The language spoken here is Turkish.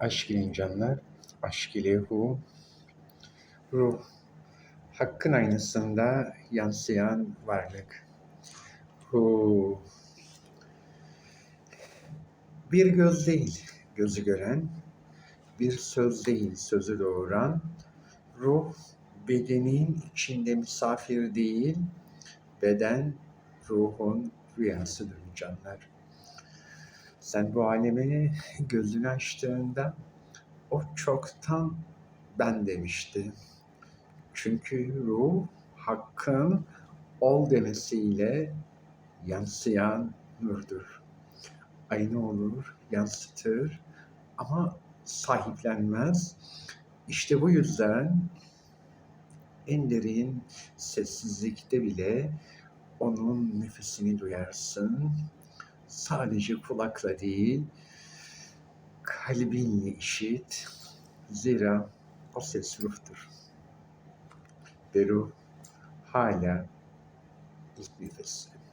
Aşk ile canlar, aşk ile ruh, ruh, hakkın aynasında yansıyan varlık. Ruh, bir göz değil, gözü gören, bir söz değil, sözü doğuran, ruh, bedenin içinde misafir değil, beden, ruhun rüyasıdır canlar. Sen bu aleme gözünü açtığında o çoktan ben demişti. Çünkü ruh hakkın ol demesiyle yansıyan nurdur. Aynı olur, yansıtır ama sahiplenmez. İşte bu yüzden en derin sessizlikte bile onun nefesini duyarsın. Sadece kulakla değil, kalbinle işit. Zira o ses ruhtur. Ve ruh hala ilk nefesi.